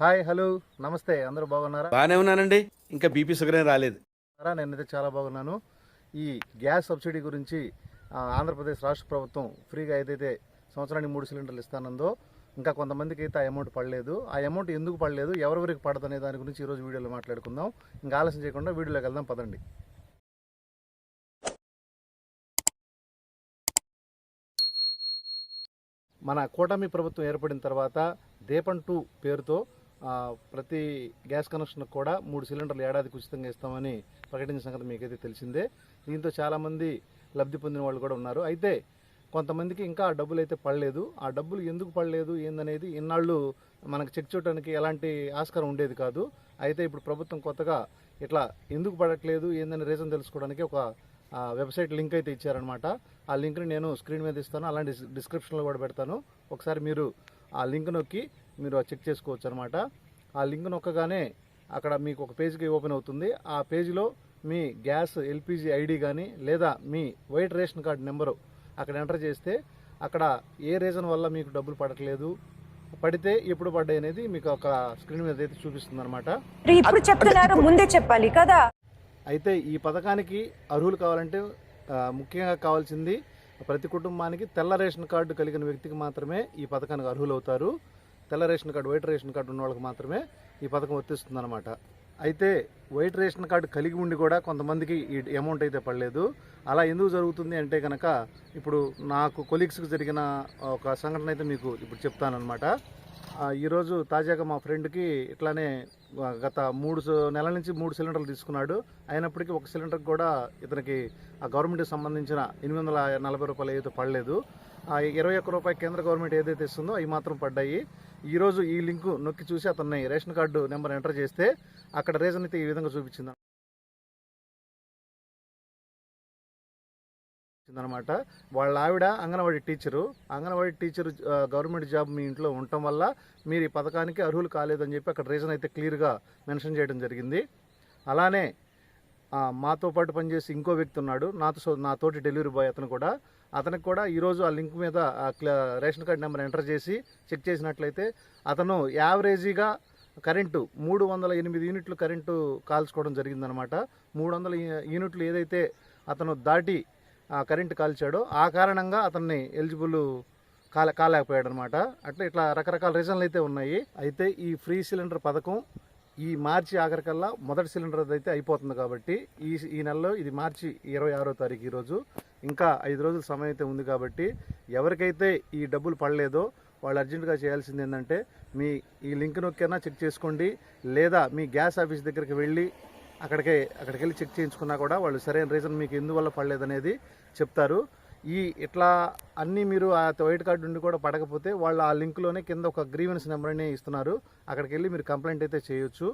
Hi hello నమస్తే అందరూ బాగున్నారా? బాగానే ఉన్నానండి. ఇంకా బీపీ షుగర్ రాలేదు. నేనైతే చాలా బాగున్నాను. ఈ గ్యాస్ సబ్సిడీ గురించి ఆంధ్రప్రదేశ్ రాష్ట్ర ప్రభుత్వం ఫ్రీగా ఏదైతే సంవత్సరానికి మూడు సిలిండర్లు ఇస్తానందో ఇంకా కొంతమందికి అయితే ఆ అమౌంట్ పడలేదు. ఆ అమౌంట్ ఎందుకు పడలేదు ఎవరెవరికి పడదనే దాని గురించి ఈరోజు వీడియోలో మాట్లాడుకుందాం. ఇంకా ఆలస్యం చేయకుండా వీడియోలోకి వెళ్దాం పదండి. మన కూటమి ప్రభుత్వం ఏర్పడిన తర్వాత దీపం టూ పేరుతో ప్రతి గ్యాస్ కనెక్షన్కి కూడా మూడు సిలిండర్లు ఏడాదికి ఉచితంగా ఇస్తామని ప్రకటించిన సంగతి మీకైతే తెలిసిందే. దీంతో చాలామంది లబ్ధి పొందిన వాళ్ళు కూడా ఉన్నారు. అయితే కొంతమందికి ఇంకా ఆ డబ్బులు అయితే పడలేదు. ఆ డబ్బులు ఎందుకు పడలేదు? ఏందనేది ఇన్నాళ్ళు మనకు చెక్ చేయడానికి ఎలాంటి ఆస్కారం ఉండేది కాదు. అయితే ఇప్పుడు ప్రభుత్వం కొత్తగా ఇట్లా ఎందుకు పడట్లేదు? ఏందని రీజన్ తెలుసుకోవడానికి ఒక వెబ్సైట్ లింక్ అయితే ఇచ్చారనమాట ఆ లింక్ని నేను స్క్రీన్ మీద ఇస్తాను. అలాంటి డిస్క్రిప్షన్లో కూడా పెడతాను. ఒకసారి మీరు ఆ లింక్ నొక్కి మీరు చెక్ చేసుకోవచ్చు అనమాట ఆ లింక్ నొక్కగానే అక్కడ మీకు ఒక పేజ్కి ఓపెన్ అవుతుంది. ఆ పేజీలో మీ గ్యాస్ ఎల్పిజి ఐడి కానీ లేదా మీ వైట్ రేషన్ కార్డు నెంబరు అక్కడ ఎంటర్ చేస్తే అక్కడ ఏ రీజన్ వల్ల మీకు డబ్బులు పడట్లేదు పడితే ఎప్పుడు పడ్డాయి అనేది మీకు ఒక స్క్రీన్ మీద అయితే చూపిస్తుంది అనమాట మరి ఇప్పుడు చెప్తున్నారు ముందే చెప్పాలి కదా. అయితే ఈ పథకానికి అర్హులు కావాలంటే ముఖ్యంగా కావాల్సింది ప్రతి కుటుంబానికి తెల్ల రేషన్ కార్డు కలిగిన వ్యక్తికి మాత్రమే ఈ పథకానికి అర్హులు అవుతారు తెల్ల ration card white ration card ఉన్న వాళ్ళకి మాత్రమే ఈ పథకం వర్తిస్తుంది అనమాట అయితే వైట్ రేషన్ కార్డు కలిగి ఉండి కూడా కొంతమందికి ఈ అమౌంట్ అయితే పడలేదు. అలా ఎందుకు జరుగుతుంది అంటే కనుక ఇప్పుడు నాకు కొలీగ్స్కి జరిగిన ఒక సంఘటన అయితే మీకు ఇప్పుడు చెప్తానమాట ఈరోజు తాజాగా మా ఫ్రెండ్కి ఇట్లానే గత మూడు నెలల నుంచి మూడు సిలిండర్లు తీసుకున్నాడు. అయినప్పటికీ ఒక సిలిండర్ కూడా ఇతనికి ఆ గవర్నమెంట్కి సంబంధించిన ఎనిమిది వందల నలభై రూపాయలు ఏదైతే పడలేదు. ఆ ఇరవై ఒక్క రూపాయి కేంద్ర గవర్నమెంట్ ఏదైతే ఇస్తుందో అవి మాత్రం పడ్డాయి. ఈరోజు ఈ లింకు నొక్కి చూసి అతన్ని రేషన్ కార్డు నెంబర్ ఎంటర్ చేస్తే అక్కడ రీజన్ అయితే ఈ విధంగా చూపించింది. అనమాట వాళ్ళ ఆవిడ Anganwadi teacher. Anganwadi teacher government job మీ ఇంట్లో ఉండటం వల్ల మీరు ఈ పథకానికి అర్హులు కాలేదని చెప్పి అక్కడ రీజన్ అయితే క్లియర్గా మెన్షన్ చేయడం జరిగింది. అలానే మాతో పాటు పనిచేసి ఇంకో వ్యక్తి ఉన్నాడు. నాతో నాతోటి డెలివరీ బాయ్ అతను కూడా. అతనికి కూడా ఈరోజు ఆ లింక్ మీద రేషన్ కార్డ్ నెంబర్ ఎంటర్ చేసి చెక్ చేసినట్లయితే అతను యావరేజీగా కరెంటు మూడు వందల ఎనిమిది యూనిట్లు కరెంటు కాల్చుకోవడం జరిగిందనమాట మూడు వందల యూనిట్లు ఏదైతే అతను దాటి కరెంటు కాల్చాడో ఆ కారణంగా అతన్ని ఎలిజిబుల్ కాలే కాలేకపోయాడు అనమాట అట్లా ఇట్లా రకరకాల రీజన్లు అయితే ఉన్నాయి. అయితే ఈ ఫ్రీ సిలిండర్ పథకం ఈ మార్చి ఆఖరికల్లా మొదటి సిలిండర్ అయితే అయిపోతుంది కాబట్టి ఈ ఈ నెలలో ఇది మార్చి ఇరవై ఆరో తారీఖు ఈరోజు ఇంకా ఐదు రోజుల సమయం అయితే ఉంది కాబట్టి ఎవరికైతే ఈ డబ్బులు పడలేదో వాళ్ళు అర్జెంటుగా చేయాల్సింది ఏంటంటే మీ ఈ లింక్ నొక్కైనా చెక్ చేసుకోండి. లేదా మీ గ్యాస్ ఆఫీస్ దగ్గరికి వెళ్ళి అక్కడికి అక్కడికి వెళ్ళి చెక్ చేయించుకున్నా కూడా వాళ్ళు సరైన రీజన్ మీకు ఎందువల్ల పడలేదనేది చెప్తారు. ఈ ఇట్లా అన్నీ మీరు ఆ వైట్ కార్డు నుండి కూడా పడకపోతే వాళ్ళు ఆ లింక్లోనే కింద ఒక గ్రీవెన్స్ నెంబర్ని ఇస్తున్నారు. అక్కడికి వెళ్ళి మీరు కంప్లైంట్ అయితే చేయొచ్చు.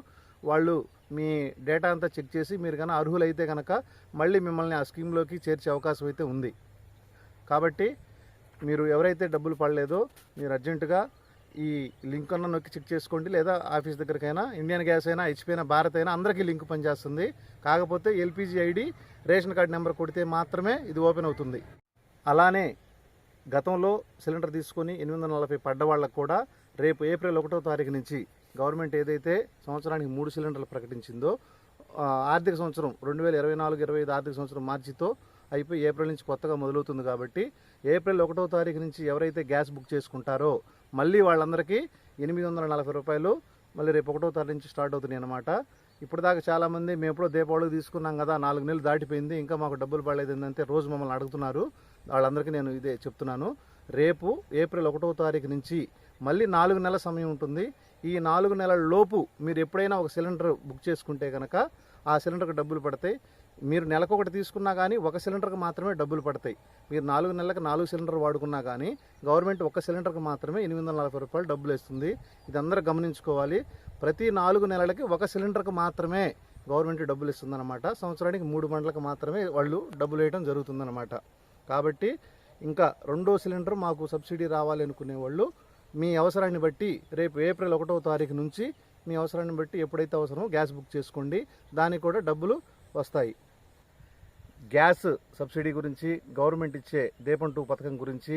వాళ్ళు మీ డేటా అంతా చెక్ చేసి మీరు కనుక అర్హులైతే కనుక మళ్ళీ మిమ్మల్ని ఆ స్కీమ్లోకి చేర్చే అవకాశం అయితే ఉంది. కాబట్టి మీరు ఎవరైతే డబ్బులు పడలేదో మీరు అర్జెంటుగా ఈ లింక్ అన్న నొక్కి చెక్ చేసుకోండి. లేదా ఆఫీస్ దగ్గరికైనా ఇండియన్ గ్యాస్ అయినా హెచ్పి అయినా భారత్ అయినా అందరికీ లింక్ పనిచేస్తుంది. కాకపోతే LPG ID ration card number కొడితే మాత్రమే ఇది ఓపెన్ అవుతుంది. అలానే గతంలో సిలిండర్ తీసుకొని ఎనిమిది వందల నలభై పడ్డ వాళ్ళకు కూడా రేపు ఏప్రిల్ ఒకటో తారీఖు నుంచి గవర్నమెంట్ ఏదైతే సంవత్సరానికి మూడు సిలిండర్లు ప్రకటించిందో ఆర్థిక సంవత్సరం రెండు వేల ఇరవై నాలుగు ఇరవై ఐదు ఆర్థిక సంవత్సరం మార్చితో అయిపోయి ఏప్రిల్ నుంచి కొత్తగా మొదలవుతుంది కాబట్టి ఏప్రిల్ ఒకటో తారీఖు నుంచి ఎవరైతే గ్యాస్ బుక్ చేసుకుంటారో మళ్ళీ వాళ్ళందరికీ ఎనిమిది వందల నలభై రూపాయలు మళ్ళీ రేపు ఒకటో తారీఖు నుంచి స్టార్ట్ అవుతున్నాయి అనమాట ఇప్పటిదాకా చాలామంది మేము ఎప్పుడో దీపావళికి తీసుకున్నాం కదా నాలుగు నెలలు దాటిపోయింది ఇంకా మాకు డబ్బులు పడలేదు ఏంటంటే రోజు మమ్మల్ని అడుగుతున్నారు. వాళ్ళందరికీ నేను ఇదే చెప్తున్నాను. రేపు ఏప్రిల్ ఒకటో తారీఖు నుంచి మళ్ళీ నాలుగు నెలల సమయం ఉంటుంది. ఈ నాలుగు నెలల లోపు మీరు ఎప్పుడైనా ఒక సిలిండర్ బుక్ చేసుకుంటే కనుక ఆ సిలిండర్కి డబ్బులు పడతాయి మీరు నెలకు ఒకటి తీసుకున్నా కానీ ఒక సిలిండర్కి మాత్రమే డబ్బులు పడతాయి. మీరు నాలుగు నెలలకు నాలుగు సిలిండర్ వాడుకున్నా కానీ గవర్నమెంట్ ఒక సిలిండర్కి మాత్రమే ఎనిమిది వందల నలభై రూపాయలు డబ్బులు ఇస్తుంది ఇది అందరూ గమనించుకోవాలి. ప్రతి నాలుగు నెలలకి ఒక సిలిండర్కి మాత్రమే గవర్నమెంట్ డబ్బులు ఇస్తుందన్నమాట. సంవత్సరానికి మూడు మండలకు మాత్రమే వాళ్ళు డబ్బులు వేయడం జరుగుతుందన్నమాట. కాబట్టి ఇంకా రెండో సిలిండర్ మాకు సబ్సిడీ రావాలి అనుకునే వాళ్ళు మీ అవసరాన్ని బట్టి రేపు ఏప్రిల్ ఒకటో తారీఖు నుంచి మీ అవసరాన్ని బట్టి ఎప్పుడైతే అవసరమో గ్యాస్ బుక్ చేసుకోండి. దానికి కూడా డబ్బులు వస్తాయి. గ్యాస్ సబ్సిడీ గురించి గవర్నమెంట్ ఇచ్చే దీపం టూ పథకం గురించి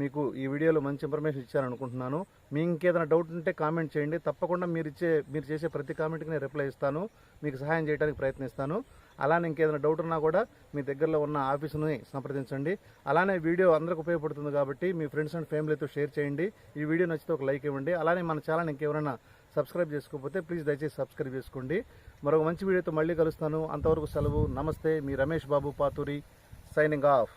మీకు ఈ వీడియోలో మంచి ఇన్ఫర్మేషన్ ఇచ్చాను అనుకుంటున్నాను. మీ ఇంకేదైనా డౌట్ ఉంటే కామెంట్ చేయండి. తప్పకుండా మీరు ఇచ్చే మీరు చేసే ప్రతి కామెంట్కి నేను రిప్లై ఇస్తాను. మీకు సహాయం చేయడానికి ప్రయత్నిస్తాను. అలానే ఇంకేదైనా డౌట్ ఉన్నా కూడా మీ దగ్గరలో ఉన్న ఆఫీసుని సంప్రదించండి. అలానే వీడియో అందరికి ఉపయోగపడుతుంది కాబట్టి మీ ఫ్రెండ్స్ అండ్ ఫ్యామిలీతో షేర్ చేయండి. ఈ వీడియో నచ్చితే ఒక లైక్ ఇవ్వండి. అలానే మన ఛానల్ ఇంకెవరైనా సబ్స్క్రైబ్ చేసుకోకపోతే ప్లీజ్ దయచేసి సబ్స్క్రైబ్ చేసుకోండి. మరొక మంచి వీడియోతో మళ్ళీ కలుస్తాను. అంతవరకు సెలవు. నమస్తే. మీ రమేష్ బాబు పాతూరి సైనింగ్ ఆఫ్.